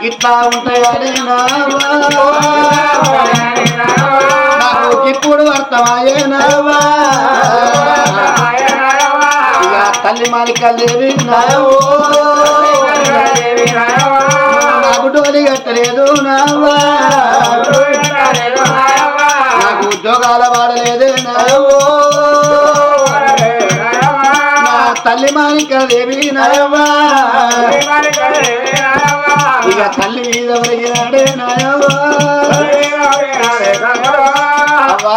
గిట్లా ఉంటాయని నాకు ఇప్పుడు అర్థమయ్యేనావా ఇక తల్లి మాలిక నావో. నాకు డోలి కట్టలేదు నావా. నాకు ఉద్యోగాల వాడలేదే నావో. తల్లి మాలిక దేవి ఇక తల్లి మీద ఒరిగినాడే నాయవా అవ్వా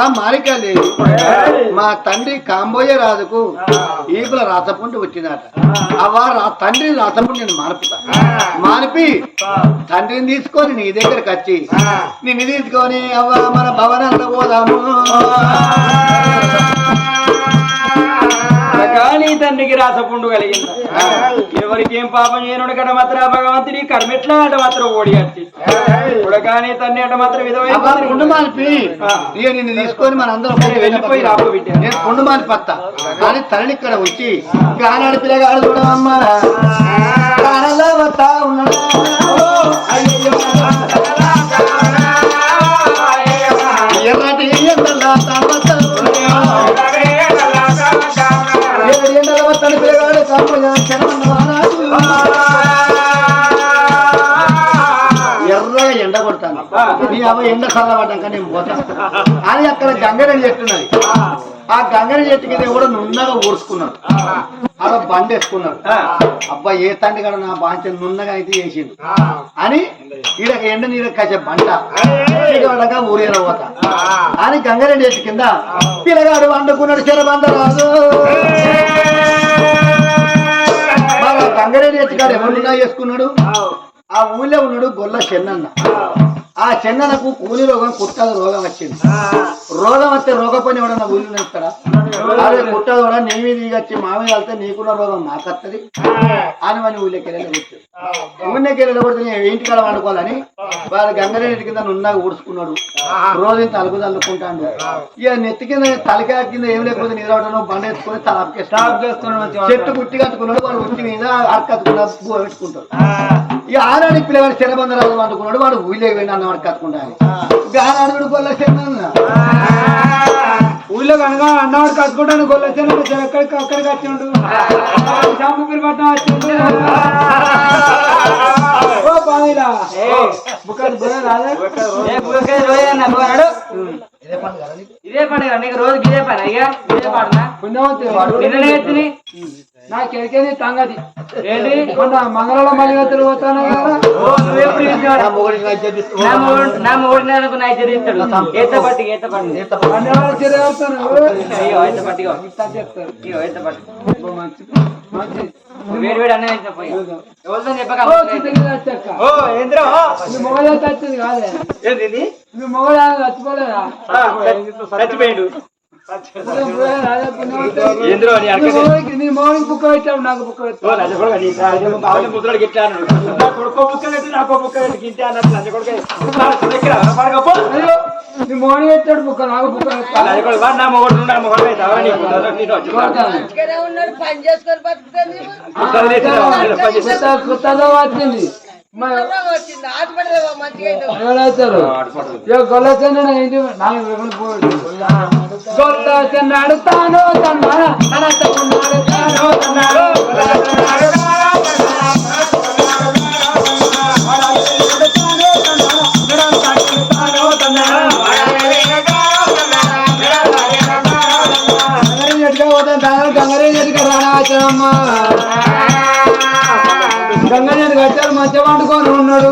మా తండ్రి కాంబోయే రాజుకు ఈపుల రాతపుండి వచ్చిందట. అవ్వా రా తండ్రి రాతపుండి నేను మార్పుతా. మార్పి తండ్రిని తీసుకొని నీ దగ్గరకు వచ్చి నిన్ను తీసుకొని అవ్వ మన భవనంలో పోదాము. కానీ తండ్రికి రాసపుండు కలిగింది. ఎవరికి ఏం పాపం చేయనుడు కట మాత్రం భగవంతుని కర్మెట్లా అట మాత్రం ఓడి వచ్చి కానీ తండ్రి అట మాత్రం విధమైన మానిపి ఇక నిన్ను తీసుకొని మన అందరం వెళ్ళిపోయి రాబో బిడ్డ. నేను పుండు మాని పత్త కానీ తల్లిని ఇక్కడ వచ్చి గానాడు పిల్లగాడు కూడా అమ్మ. వస్తా ఉన్నాడు. ఎర్రటి ఎండలా ఏడు ఎండల వస్తాను పిల్లగాడు కాకపోతే శరమన్న వానాడు. ఎర్రగా ఎండ కొడతాను. నీ అవ్వ ఎండ చల్లబడ్డాక నేను పోతాను అని అక్కడ గంగరేణి చెట్టు ఉన్నది ఆ గంగరేణి చెట్టు కింద కూడా నున్నగా ఊడ్చుకున్నాడు. అలా బండి వేసుకున్నాడు. అబ్బా ఏ తండ్రి కూడా నా బాంచ నున్నగా అయితే చేసిండు. అని ఈడ ఎండ నీడ కాసే బంట. ఈడగా ఊరేర పోతా. అని గంగారెడ్డి చెట్టు కింద పిల్లగాడు వండుకున్నాడు చెరబంద రాదు గంగారెడ్డి చెట్టు కాడు ఎవరున్నా చేసుకున్నాడు? ఆ. ఊళ్ళో ఉన్నాడు గొల్ల చెన్నన్న. ఆ చెన్ననకు కూలి రోగం కుట్టల రోగం వచ్చింది. రోగం వస్తే రోగపోయిన ఎవడన్నా ఊళ్ళో ఇస్తాడా అదే కుట్టదు కూడా నీ మీద వచ్చి మా మీద వెళ్తే నీకున్న రోగం మాకత్తది. అని వాడిని ఊళ్ళోకి వెళ్ళి ఊళ్ళోకి వెళ్ళి కొడితే నేను ఇంటి కాడ వండుకోవాలని వాడు గంగరేటి కింద నున్నగా ఊడ్చుకున్నాడు. రోజు తలుపు తల్లుకుంటాడు. ఇక నెత్తి కింద తలకాయ కింద ఏం లేకపోతే నిద్రవడం బండ ఎత్తుకొని స్టాప్ చేస్తున్నాడు చెట్టు గుట్టి కట్టుకున్నాడు వాడు ఉట్టి మీద పువ్వు పెట్టుకుంటాడు. ఈ ఆనాడి పిల్లవాడు శరబంధ రాజు అనుకున్నాడు వాడు ఊళ్ళో వెళ్ళి అన్న వాడు గొల్ల చెన్న ఊళ్ళో కనుక అన్నవాడు కట్టుకుంటాను గొల్లొచ్చాను ఎక్కడికి అక్కడికి వచ్చిండు శాంపుపూరి పట్నం వచ్చిండు. ఓ బావిలా. బుర్ర ఇదే పండుగ నీకు? రోజు ఇదే పని అయ్యా ఇదే పాడనా? పుణ్యవంతుడు వాడు. నిన్న ఎత్తిని నాకు ఎరికేది తంగది ఏంటి? మొన్న మంగళంలో మలిగత్తులు పోతాను కదా? నా నా నా నా మొగుడిని ఏత పట్టి ఏత పట్టి. అయ్యో ఏత పట్టి మంచి మంచి వేడి వేడి అన్నం వేసిన పోయి. ఎవరితో చెప్పక ఓ చిన్నగా వచ్చాక. ఓ ఏంద్రో? మీ మొగలు వచ్చింది కాదే. ఏంది మీ మొగలు చచ్చిపోలేదా? చచ్చిపోయిండు. మొగలికి బుక్క పెట్టావు నాకు బుక్క నాకో బుక్క పెట్టాడు నాకు కొత్తగా వచ్చింది. మరి వచ్చింది. హాస్పిటల్ మంచిగా అయింది. ఎవరైతారు ఇక గొల్ల చెన్న ఏంటి నాకు వెగులు పోడు తన్నాడు అడుతాను తన్నాడు గంగనేది కట్టారు మంచిగా వండుకొని ఉన్నాడు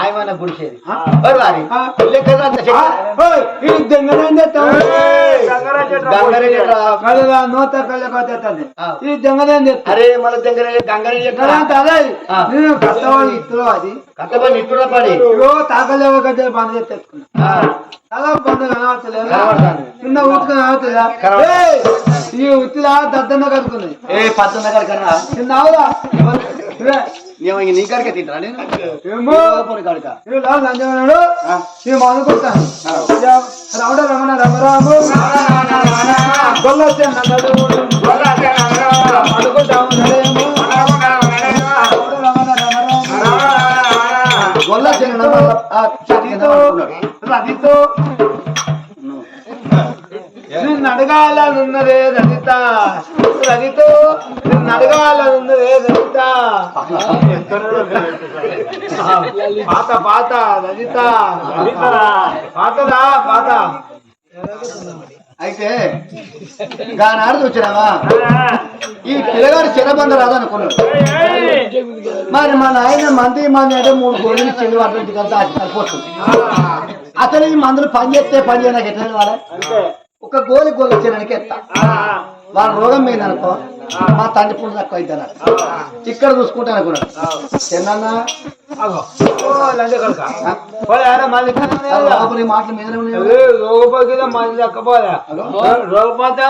ఆయమన్న గుడిసేది. ఇది దొంగదేం అరే మన దగ్గర. నేను కష్టవాళ్ళు ఇస్తులు అది. కట్టబడి నిట్టుడ పడి తాకలేవ గద్దెలు బంద్ చేసి తెచ్చుకున్నా దాదాపు బంద్ కనవచ్చలేదు. చిన్న ఉత్తుకు కనవచ్చలేదా! ఈ ఉత్తిలా దద్దన్న కలుగుతుంది ఏ పద్దెన్న గారి కన్నా చిన్న ఆవురా ఇంక నీ కాడికే తింటా నేను ఏమో. పోనీ కాడిక? ఇవి లాల్ లంజనాడు. ఆ. ఈ మానుకుంటాను రమణ రమణ రమరాము. గొల్ల నల్లడు అనుకుంటాము నడేమో. రమణ రమణ రమరాము. గొల్ల చిన్న రదితో రదితో నిన్ను అడగాలనున్నదే రజిత రజితో నిన్ను అడగాలనున్నదే రజిత పాత పాత రజిత పాతదా పాత. అయితే గానాడు వచ్చినావా ఈ పిల్లగాడు చిన్నబంద రాదనుకున్నాడు మరి మన ఆయన మంది మంది అంటే మూడు గోళీలు చెల్లి అటువంటి కంతా అతను అసలు ఈ మందులు పని చేస్తే పని చేయడానికి ఎట్లా వాళ్ళ ఒక గోలి గోలు వచ్చేదానికి ఎత్తా. వాళ్ళ రోగం మీద అనుకో మా తండ్రి పురుడు తక్కువ అవుతాను ఇక్కడ చూసుకుంటాను అనుకున్నాడు. చిన్న మాటలు ఉన్నాయి. రోగపోతే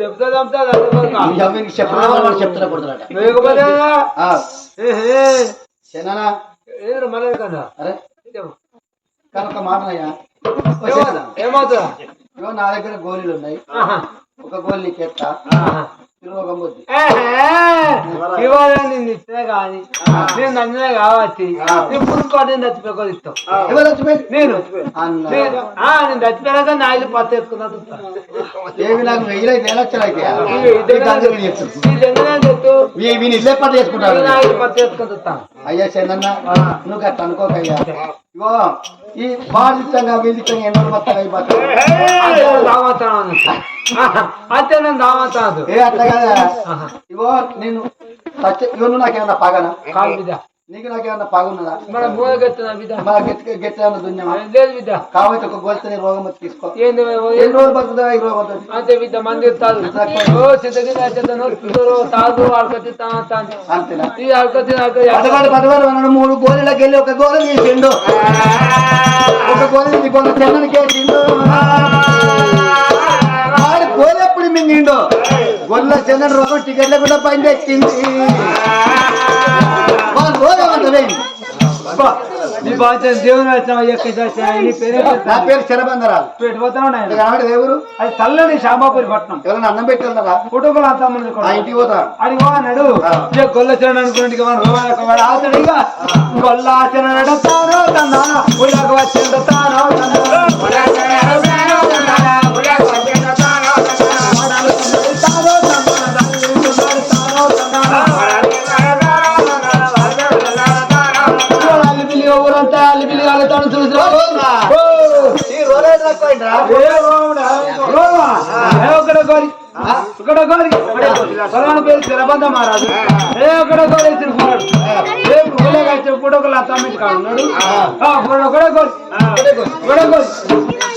చెప్తా చెప్తున్నా ఏహే చిన్ననా ఏదో మళ్ళీ కన్నా అరే. ఏమవుతుందా? ఇగో నా దగ్గర గోళీలు ఉన్నాయి. ఒక గోళీ నీకు ఎత్తా రోగం వద్దు ఇవాళ నిన్ను ఇస్తే కానీ నేను నన్నే కావచ్చు ఇప్పుడు కూడా నేను చచ్చిపోయి ఇస్తాం ఎవరు వచ్చిపోయింది నేను. అన్న. నేను. ఆ, నేను చచ్చిపోయాక నా ఇల్లు పత్తి ఎత్తుకున్నా ఏమి నాకు వెయ్యి అయితే ఏ లక్షలు అయితే ఈ దెంగనే చెట్టు వీని ఇల్లే పట్టు చేసుకుంటారు నా ఇల్లు పత్తి ఎత్తుకుని చూస్తాను అయ్యా చందన్న నువ్వు గట్ట అనుకోకయ్యా. ఇగో ఈ బాధితంగా వీధితంగా ఎన్నో మొత్తం అయిపోతాయి అదే దామతాను అదే నేను దామతాను ఏ అట్లా కదా ఇగో నేను సత్య నువ్వు నాకేమన్నా పగనా? కాదు బిడ్డ నీకు నాకేమన్నా పగ ఉన్నదా మన మూలకెత్తున్నా బిడ్డ? మా గట్టి గట్టి ఏమన్నా దున్యమా లేదు బిడ్డ. కాబట్టి ఒక గోల్తని రోగం వచ్చి తీసుకో. ఏంది ఎన్ని రోజులు పడుతుందా ఈ రోగం అంతే బిడ్డ మంది తాదు ఓ చెత్తను పిల్లలు తాదు అంతేనా? ఈ అడకతి పదవాడు పదవాడు అన్నాడు మూడు గోళీలకు వెళ్ళి ఒక గోళ తీసిండు ఒక గోళ తీసి గోళ చెన్ననికి వేసిండు వాడు గోళ ఎప్పుడు మింగిండు? గొల్ల చెన్న రోగం టికెట్ల కూడా పైన ఎక్కింది నీ బాధ్యత దేవుని వచ్చిన నీ పేరు నాయన? కాబట్టి ఎవరు? అది చల్లని శాంబాపురి పట్నం. ఎవరైనా అన్నం పెట్టి వెళ్తారా కుటుంబం అంతా ఆ ఇంటికి పోతా. అడిగో అన్నాడు. ఇక గొల్ల చరణ్ అనుకున్నట్టు మన ఆతడు ఇక. గొల్ల చరణ్ తానో తన్నాన ఉళ్ళకు వచ్చిండు. తానో తన్నాన తక్కువ అయిందిరా. ఏ రోమడా? రోమా? ఏ ఒక్కడ కోరి ఇక్కడ కోరి పొలాల పేరు చిరబంద మహారాజు ఏ ఒక్కడ కోరి తిరుగుతున్నాడు ఏ పూలే వచ్చే పుడకలు తమ్మించి కాడు ఉన్నాడు ఒకడే కోరి ఒకడే కోరి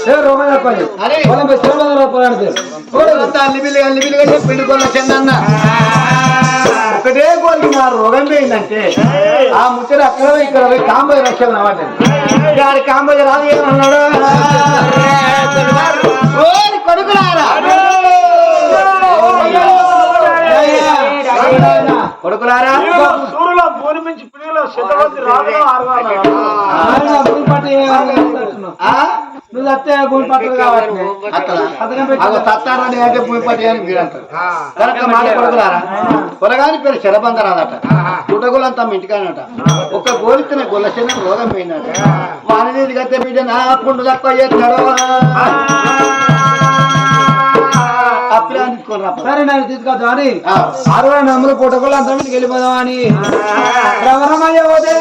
ఏ రోమన కోరి. పొలం పేరు చిరబంద పొలాని పేరు చెప్పిండు ఒకటే గోలికి నా రోగం పోయిందంటే ఆ ముచ్చట అక్కడ ఇక్కడ పోయి కాంబోయ్ రక్షణ కాంబోయ్ రాదు ఏమన్నాడు కొడుకులారా? సూర్యులో భూమి పిల్లలు శతమంది? నువ్వు భూమి తత్తారని అంటే భూమి పట్టి అని మీరు అంటారు. కనుక మాట కొడుకులారా? కొరగాని పేరు శరబందరాదట పుట్టగోలంతా ఇంటికానట ఒక గోలితేనే గొల్లసిన రోగం పోయిందట. వాని గతే బిడ్డ నా పుండు తక్కువ చేస్తాడు. సరే నేను తీసుకొద్దాం అని. అరవై నమ్ములు పుట్టకులు అంతా మీదకి వెళ్ళిపోదాం అని రమరమయ్య పోతే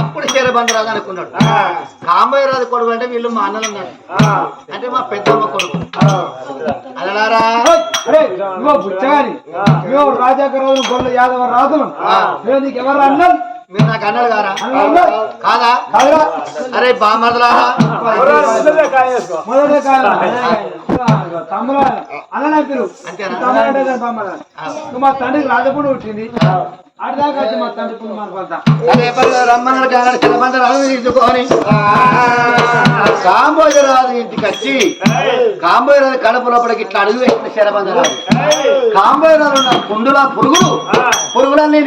అప్పుడు శరబంధరాజు అనుకున్నాడు. కాంబయ్యరాజు కొడుకు అంటే వీళ్ళు మా అన్నలు అన్నాడు అంటే మా పెద్దమ్మ కొడుకు. నువ్వు బుచ్చగాని నువ్వు రాజాకరాజు గొల్ల యాదవ రాజులు. నీకు ఎవరు అన్నారు మీరు నాకు అన్నలు కారా కాదా? అరే పిలువు అంతేనా? మా తండ్రికి రాజపూడి వచ్చింది రమ్మన్నారు కానీ తీసుకొని కాంబోజరాజు ఇంటికి వచ్చి కాంబోజరాజు కడుపు లోపలికి ఇట్లా అడుగు వేసిన శరబంధరాజు కాంబోజరాజు ఉన్న పుండుల పురుగులు పురుగులన్నీ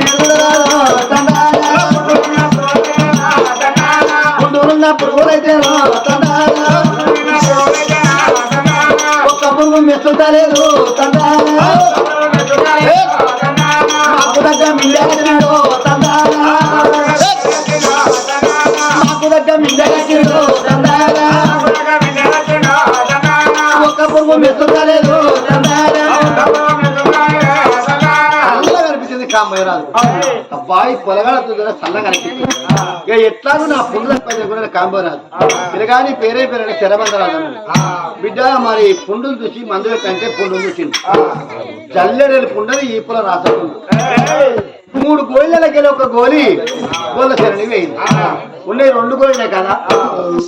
పుండులున్న పురుగులైతే ఒక్క పురుగు దగ్గర మిండగట్టిండు మాకు దగ్గర కాంబోజరాజు అబ్బాయి పొలగాడతో చల్లగా ఇక ఎట్లాగో నా పుండ్ల పైన కూడా కాంబోరాజు పిలగాని పేరే పేరే శరబంధరాజు అన్నాడు. బిడ్డ మరి పుండులు చూసి మందు పెట్టంటే పుండులు చూసింది జల్లెడలు పుండని ఈపుల రాసకుండు మూడు గోళ్ళకి ఒక గోలి గోళ్ళ శరణి వేయింది ఉన్నాయి రెండు గోళ్ళే కదా.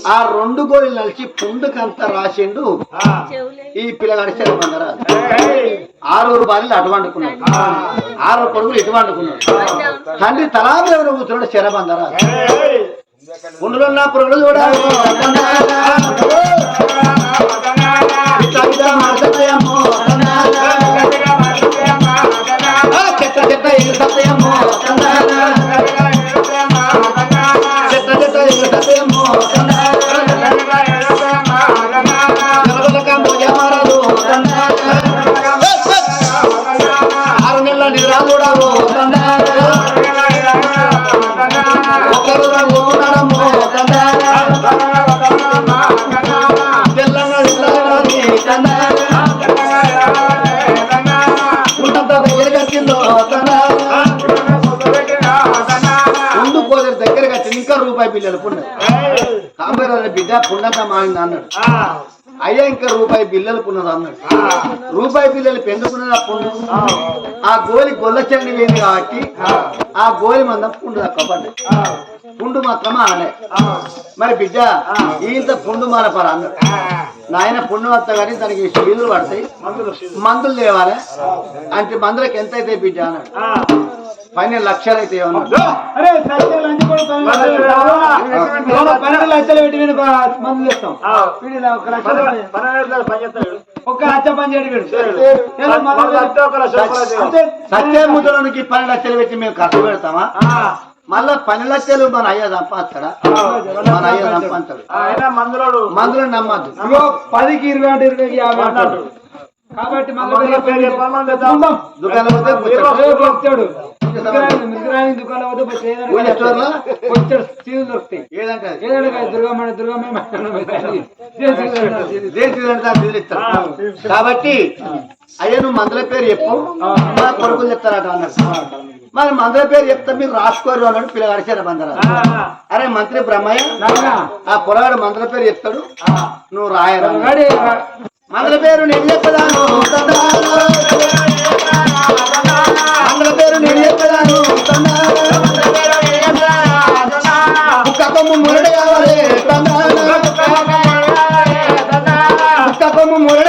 ఆ రెండు గోళ్ళు నలిచి పుండుకంతా రాసిండు ఈ పిల్లగాడి శరబంధరాజు ఆరుగురు భార్యలు అటు వండుకున్నాడు ఆరు కొడుకులు ఇటు వండుకున్నాడు తండ్రి తలా ఎవరు కూర్చున్నాడు పుండులో ఉన్న పురుగులు చూడాలి మాయింది అన్నాడు. అయ్యా ఇంకా రూపాయి బిల్లలు పున్నది అన్నాడు. రూపాయి బిల్లలు పెందుకున్నది ఆ పుండు ఆ. గోలి గొల్ల చెండి కాబట్టి ఆ. గోలి మందం పుండు తక్కువ పుండు మాత్రం ఆనే మరి బిడ్డ ఈంత పుండు మానపర నాయన పుండు వస్తా కానీ దానికి శీలులు పడతాయి. మందులు తేవాలి. అంటే మందులకు ఎంత అయితే బిడ్డ అన్నాడు? పన్నెండు లక్షలు అయితే సత్యం పన్నెండు లక్షలు పెట్టి మందులు ఇస్తాం ఒక లక్ష పని చేయడు అంతే. సత్యముద్రలోనికి పన్నెండు లక్షలు పెట్టి మేము ఖర్చు పెడతామా? మళ్ళా పన్నెండు లక్షలు మన అయ్య సంపాస్తాడా మన అయ్య సంపాస్తాడు మందులు నమ్మద్దు. పదికి ఇరవై అంటే ఇరవైకి యాభై అంటాడు. కాబట్టి. కాబట్టి అయ్యా నువ్వు మందుల పేరు చెప్పు. మా కొడుకులు చెప్తారట అన్నాడు మరి మందుల పేరు చెప్తా మీరు రాసుకోరు అన్నాడు పిల్లగాడి చేర బందరా అరే మంత్రి బ్రహ్మయ్య ఆ పొరగాడు మందుల పేరు చెప్తాడు. నువ్వు రాయరా? మందుల పేరు నేను చెప్పదాను. మందుల పేరు నేను చెప్పదాను. మురడి కావాలి. కొమ్ము మురడి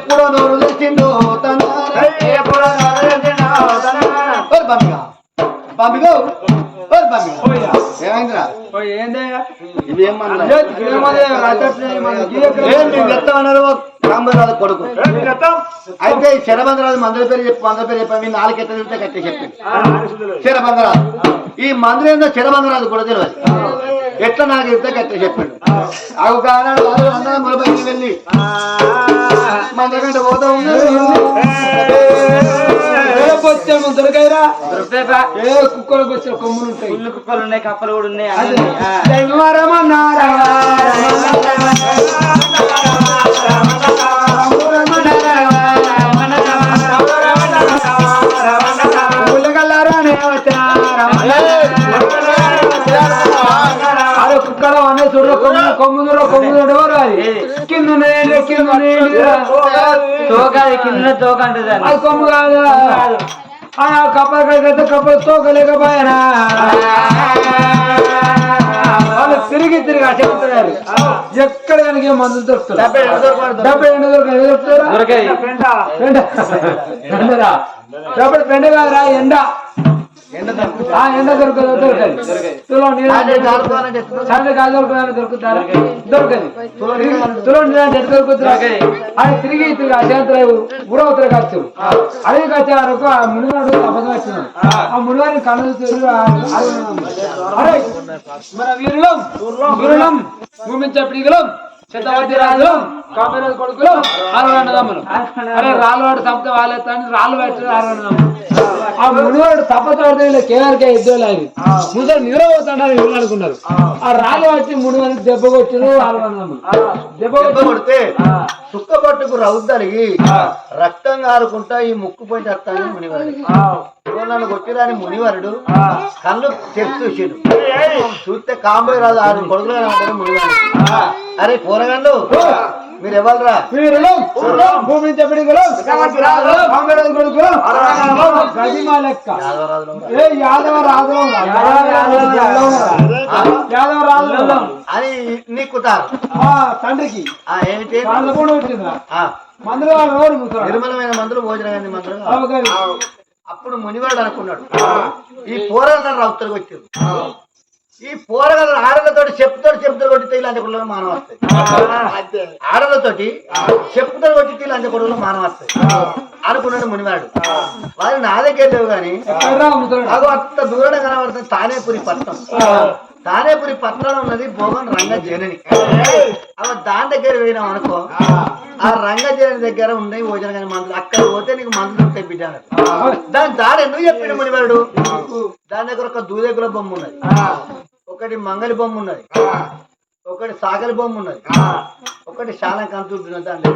ఎప్పుడు నోరు తెచ్చిందో తన. పంపిగో కొడుకు. అయితే ఈ శరబంధరాజు మందుల పేరు చెప్పి మందుల పేరు చెప్పి మీ నాలుగు ఎట్ట తింటే కట్టే చెప్పింది శరబంధరాజు ఈ మందులు ఏందో శరబంధరాజు కూడా తెలియదు ఎట్లా నాకు చెప్తే కట్టే చెప్పాడు ఒక వాళ్ళు అందరం వెళ్ళి మంద కంటే పోతా దొరకాయిరా? ఏ కుక్కలు బొచ్చెలు కొమ్ములు ఉంటాయి పుల్లు కుక్కలు ఉన్నాయి కప్పలు కూడా ఉన్నాయి. కింద నేడు కింద నేడు తోక కింద తోక అంటది అది కొమ్ము కాదు. కప్పలు కడిగితే కప్పలు తోకలేకపోయానా వాళ్ళు తిరిగి తిరిగి అటు చెప్తున్నారు. ఎక్కడ కనుక మందులు దొరుకుతారు డబ్బై ఎండ దొరకదు దొరుకుతారా దొరకాయి. పెండ ఎండరా? డబ్బై పెండ కాదురా ఎండ. ఎండ దొరకదు. దొరకదు తులో నీళ్ళు సండే కాదు దొరకదు దొరుకుతారా? దొరకదు. తులో నీళ్ళు ఎట్లా దొరుకుతారా అది తిరిగి తిరిగి అశాంతరావు ఊరవతల కాదు అడవి కచ్చారు ఆ మునివాడు అబద్ధం వచ్చినాడు ఆ. మునివాడిని కళ్ళు తిరిగి అరే మన వీరులం వీరులం భూమించపిడిగలం శతవతి రాజులం కామరాజు కొడుకులం ఆరు అన్నదమ్ములు అరే రాళ్ళు వాడు తప్ప వాళ్ళెత్తాని రాళ్ళు పెట్టారు ఆరు అన్నదమ్ములు ఆ మునివాడు తప్పతోడితే ఇలా కేఆర్కే ఇద్దరు అవి. ముందర నిద్రపోతాడని వీళ్ళు అనుకున్నారు. ఆ రాళ్ళు పట్టి మునివాడిని దెబ్బ కొట్టారు ఆరు అన్నదమ్ములు దెబ్బ కొడితే సుక్క పట్టుకు రౌద్దలిగి రక్తం కారుకుంటా ఈ ముక్కు పోయి వస్తాను మునివాడు ఇదిగో నన్ను కొట్టిరాని మునివరుడు. కళ్ళు తెరిచి చూసాడు. చూస్తే కాంబోయ్ రాజు ఆరు కొడుకులు మునివాడు అరే పోరగాళ్ళు. మీరు ఎవరురా వీరులం లెక్క. ఏ యాదవ రాజులం. యాదవ రాజులం అని నీకుతారు ఆ తండ్రికి. ఏమిటి? వాళ్ళ కూడా వచ్చిందా ఆ, మందులు వాళ్ళు ఎవరు ముసలాడు? నిర్మలమైన మందులు భోజనమైన మందులు. అప్పుడు మునివాడు అనుకున్నాడు. ఈ పోరాటాలు రౌతులకు వచ్చారు ఈ పోరగాళ్ళ ఆడలతో చెప్పుతో చెప్పుతో కొట్టితే ఇలాంటి కొడుకులు మానవ వస్తాయి. ఆడలతోటి చెప్పుతో కొట్టితే ఇలాంటి కొడుకులు మానవ వస్తాయి. అనుకున్నాడు మునివాడు. వాళ్ళు నా దగ్గర లేవు కానీ? అగో అంత దూరం కనబడుతుంది తానేపురి పట్నం. తానేపురి పట్నంలో ఉన్నది భోగం రంగ జనని అవ దాని దగ్గర పోయినాం అనుకో ఆ. రంగ జనని దగ్గర ఉన్నాయి భోజన కానీ మందులు అక్కడ పోతే నీకు మందులు దొరుకుతాయి బిడ్డ. దాని దాడి ఎందుకు చెప్పిండు మునివాడు? దాని దగ్గర ఒక దూదెగుల బొమ్మ ఉన్నది. ఒకటి మంగళి బొమ్మ ఉన్నది. ఒకటి సాగలి బొమ్మ ఉన్నది. ఒకటి శాలం కంతుంటున్నది దాని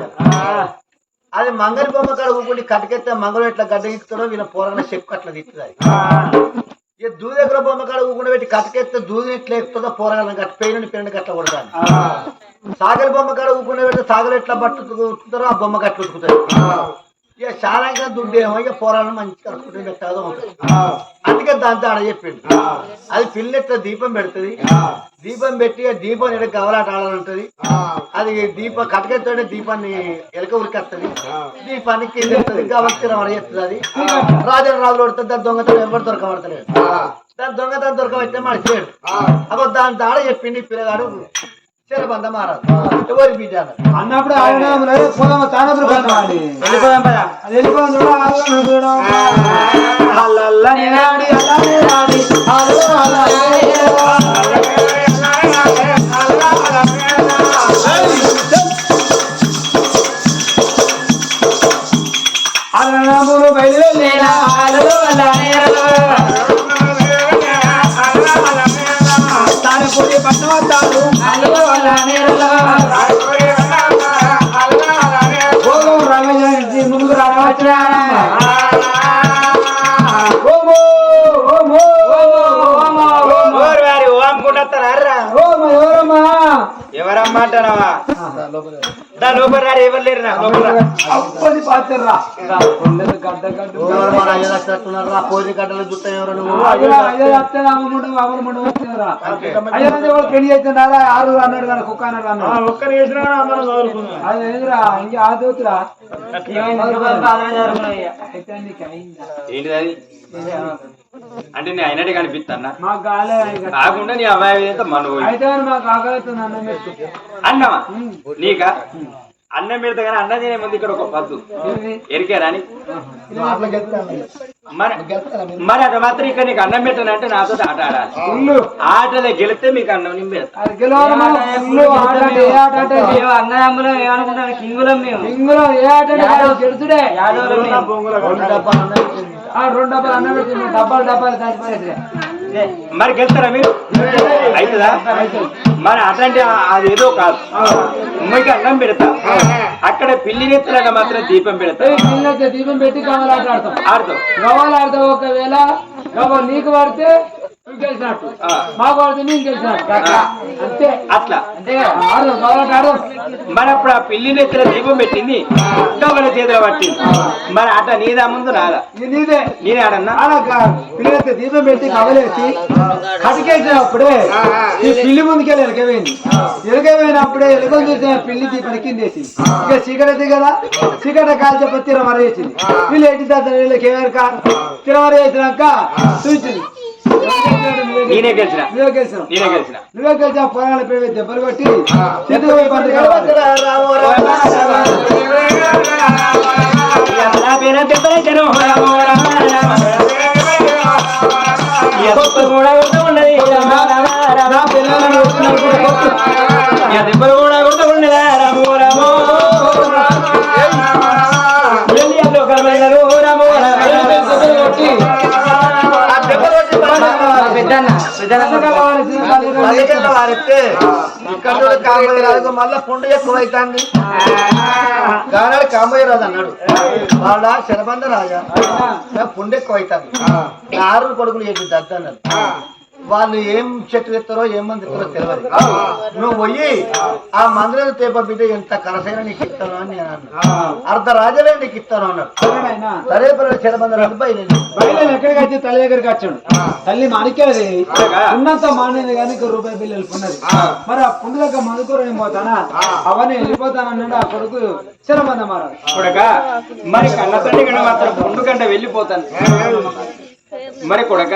అది మంగళి బొమ్మ కాడ ఊపుకుంటే కట్టకెత్తే మంగళం ఎట్లా గడ్డ ఇస్తాడో వీళ్ళ పోరగల చెక్కు అట్లా తీస్తుంది ఇక దూది దగ్గర బొమ్మ కాడ ఊకుండా పెట్టి కట్టకెత్తే దూది ఎట్లా ఎక్కుతుందో పోరగాలను కట్టి పెయిన పిల్లని కట్ల కొడతాను సాగలి బొమ్మ కాడ ఊకుండా పెడితే ఎట్లా పట్టుకుంటారో ఆ బొమ్మ కట్ల ఉతుకుతుంది ఇక శాలంగా దుడ్డు ఏమో ఇక పోరాలను మంచిగా కట్టుకుంటే పెట్టాదో అందుకే దాంతో ఆడ చెప్పిండు. అది పిల్లెట్ల దీపం పెడుతుంది? దీపం పెట్టి ఆ దీపం ఎడ గవలాట ఆడాలంటది అది దీపం కటకెత్తుంటే దీపాన్ని ఎలక ఉరికేస్తుంది. దీపాన్ని కింద రమణ చేస్తుంది అది. రాజు రాజులు కొడుతుంది దాని దొంగతనం ఎవరు దొరకబడతలేదు. దాని దొంగతనం దొరకబెట్టే మడిచాడు అప్పుడు దాని దాడ చెప్పింది ఈ పిల్లగాడు. చిరబంద మారాదు ఎవరి బిడ్డ. అన్నప్పుడు ఆయన పోదాం. తానప్పుడు పోదామని వెళ్ళిపోదాం అంటారా దా లోపల రారు ఎవరు లేరు రా లోపల రా. అప్పది పాత్రరా. మన అయ్య లక్షలు రా పోయి గడ్డలు జుట్ట ఎవరు నువ్వు? అయ్యో అయ్యో అత్తే రామముండు మామూలు వచ్చిందిరా అయ్యో ఎవరు పెళ్ళి చేస్తున్నారా? ఆరు అన్నాడు కానీ కుక్క అన్నాడు అన్నాడు. ఒక్కరు చేసినా అందరం చదువుకున్నాం అది ఏందిరా ఇంకే ఆ దోతురా. ఏంటిది అది? అంటే నేను అయినట్టు కనిపిస్తానా? మాకు కాలే ఇక. కాకుండా నీ అమ్మాయి అయితే మనవు అయితే మాకు ఆకలిస్తుంది అన్నం అన్నమా? నీకా? అన్నం పెడతా కానీ అన్నం తినే ముందు ఇక్కడ ఒక పద్దు. ఎరికారా అని నువ్వు అట్లా గెలుస్తాను మరి మీరు? అటు మాత్రం ఇక్కడ నీకు అన్నం పెట్టానంటే నాతో ఆట ఆడాలి. ఆటలో గెలిస్తే మీకు అన్నం నింపేస్తా. అది రెండు డబ్బాలు అన్నం ఇచ్చింది. ఆ రెండు డబ్బాలు డబ్బాలు కలిసిపోయేది మరి గెలుస్తారా మీరు? అవుతుందా? మరి అట్లాంటి ఏదో కాదు మీకు అన్నం పెడతా. అక్కడ పిల్లి నెత్తలాగా మాత్రం దీపం పెడతా. దీపం పెట్టి ఆట ఆడతాం. ఆడతాం గవ్వలు ఆడతాం ఒకవేళ గవ్వ నీకు పడితే నువ్వు గెలిచినట్టు. ఆ. మాకు పడితే నేను గెలిచినట్టు. అట్లా. అంతే. అట్లా. గవ్వలాట ఆడదాం మరి అప్పుడు ఆ పిల్లి నెత్తల దీపం పెట్టింది. గవ్వల చేతిలో పట్టింది. మరి అట నీదా ముందు నాదా? నీదే. నేనే ఆడన్నా? ఆడ పిల్లలకి దీపం పెట్టి కవలేసి కటికేసినప్పుడే ఈ పిల్లి ముందుకెళ్ళి ఎలకవేయింది. ఎలకవేయినప్పుడే ఎలుకలు చూసిన పిల్లి దీపం కిందేసి ఇక చీకటి కదా. చీకటి కాల్చే తిరమర వేసింది. వీళ్ళు ఎట్టి దాని వీళ్ళకి ఏమేరక తిరమర వేసినాక చూసింది. నేనే గెలిచిన నువ్వే నేనే గెలిచిన నువ్వే పొలాల పేరు దెబ్బలు కొట్టి దెబ్బలు కూడా పల్లెకెళ్ళ వారిస్తే ఇక్కడ చూడు కాంబోయ్య రాజు మళ్ళా పుండు ఎక్కువ అవుతుంది గానాడు కాంబోయ్య రాజు అన్నాడు. వాళ్ళ శరబంద రాజా. నా పుండు ఎక్కువ అవుతుంది ఆరు కొడుకులు ఏంటి దద్దు అన్నారు వాళ్ళు ఏం చెట్టు ఎత్తారో ఏం మంది ఎత్తారో తెలియదు నువ్వు పోయి ఆ మందిరం తేప బిడ్డ ఎంత కరసైన నీకు ఇస్తాను అని నేను అన్నా. అర్ధ రాజలే నీకు ఇస్తాను అన్నాడు. సరే బయలుదేరి బయలు ఎక్కడికి వచ్చి తల్లి దగ్గరికి వచ్చాడు. తల్లి మాణిక్యది ఉన్నంత మానేది కానీ ఇంకో రూపాయి బిల్లు వెళ్ళిపోన్నది మరి ఆ పుండు దగ్గర మనుకూరు ఏం పోతానా? అవన్నీ వెళ్ళిపోతానన్నాడు ఆ కొడుకు శరబంద మారాడు కొడక మరి కన్న తండ్రి కంటే మాత్రం పుండు కంటే వెళ్ళిపోతాను. మరి కొడక?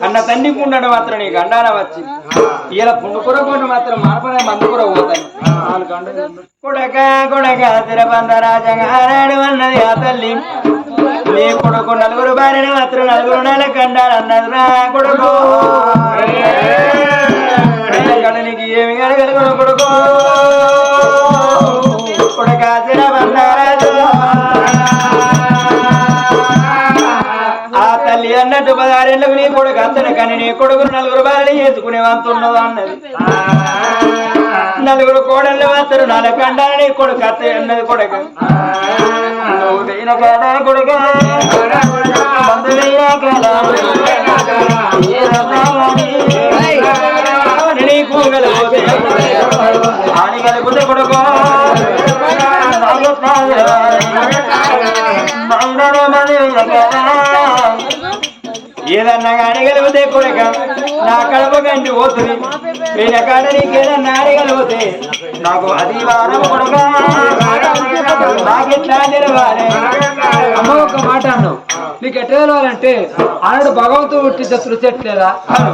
కన్న తండ్రి ఉండడం మాత్రం నీకు అండాన వచ్చి. ఇలా పుండు కూర కొన్ని మాత్రం మార్పడే మందు కూర పోతాను కొడక కొడక తిరబంద రాజగారాడు అన్నది ఆ తల్లి. నీ కొడుకు నలుగురు భార్యని మాత్రం నలుగురు నెల కండారు అన్నది రా కొడుకు. నీకు ఏమి కొడక. అన్నట్టు పదారేళ్ళకు నీ కొడుకు అతను కానీ నీ కొడుకును నలుగురు బాలని ఎత్తుకునే వంతున్నది అన్నది. నలుగురు కోడళ్ళు అత్తడు నాలుగు కండాలి నీ కొడుకు అత్త అన్నది కొడుకు. నువ్వు వేయిన కాడ కొడుక. మందు కొడుకో. ఏదన్నా అడగలిగితే కొడక. నా కడప గంటి పోతుంది నేను కాడ నీకేదన్నా అడగలిగితే నాకు అది వారం కొడక. నాకెట్లా తెలవాలి. అమ్మ ఒక మాట అన్నావు. నీకు ఎట్లా తెలవాలంటే ఆనాడు భగవంతుడు పుట్టించే తులసెట్ లేదా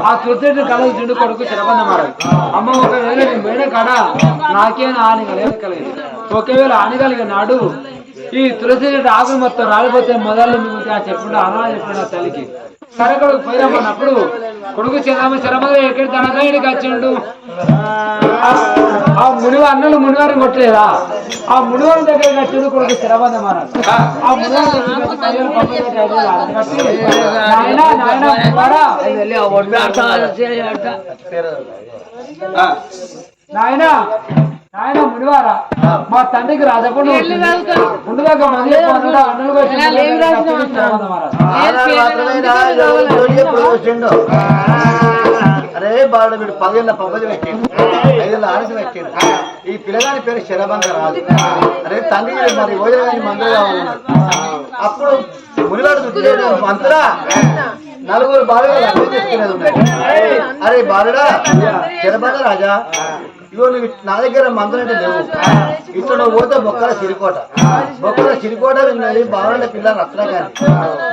ఆ తులసెట్టు కళలు చుండు కొడుకు శరబంధ మారాడు అమ్మ ఒకవేళ నేను పోయిన కాడ నాకేం ఆని కలగదు కలిగింది ఒకవేళ హాని కలిగిన నాడు ఈ తులసి చెట్టు మొత్తం రాలిపోతే మొదలు మిగులుతాయి అని చెప్పుడు అనా చెప్పిన తల్లికి. సరే కొడుకు పోయిరమ్మన్నప్పుడు కొడుకు చిన్నమ్మ శరబంధ ఎక్కడి తనకాయడికి వచ్చిండు. ఆ మునివ అన్నలు మునివారిని కొట్టలేదా? ఆ మునివారి దగ్గర కట్టిండు కొడుకు శరబంధ మారాడు ఆ. మునివారి నాయనా నాయనా మునివారా, మా తండ్రికి రాజకుండా ముందుగా అన్నలు అరే బాడు వీడు పదేళ్ళ పబ్బది పెట్టిండు. ఐదేళ్ళ ఆడది పెట్టిండు. ఈ పిల్లగాని పేరు శరబంధ రాజు. అరే తండ్రి మరి భోజనం మందుగా ఉన్నాడు అప్పుడు మునివాడు చుట్టూ మంత్రా నలుగురు బాలుగా అర్థం చేసుకునేది ఉన్నాడు అరే బాలుడా శరబంధ రాజా ఇగో నువ్వు నా దగ్గర మందులంటే లేవు ఇట్లా నువ్వు పోతే బొక్కల సిరికోట బొక్కల సిరికోట విన్నది బాగుండే పిల్ల రత్న కానీ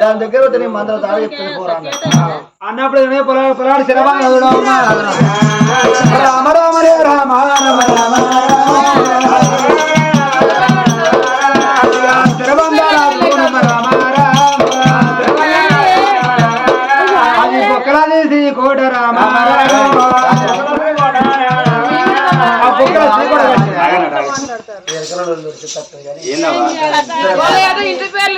దాని దగ్గర పోతే నీ చెప్తుంది పోరా అన్నాడు. అన్నప్పుడు పొలాడు శరభంగా రామ రామ రే రామ రామ రామ ఇంటి పేర్లు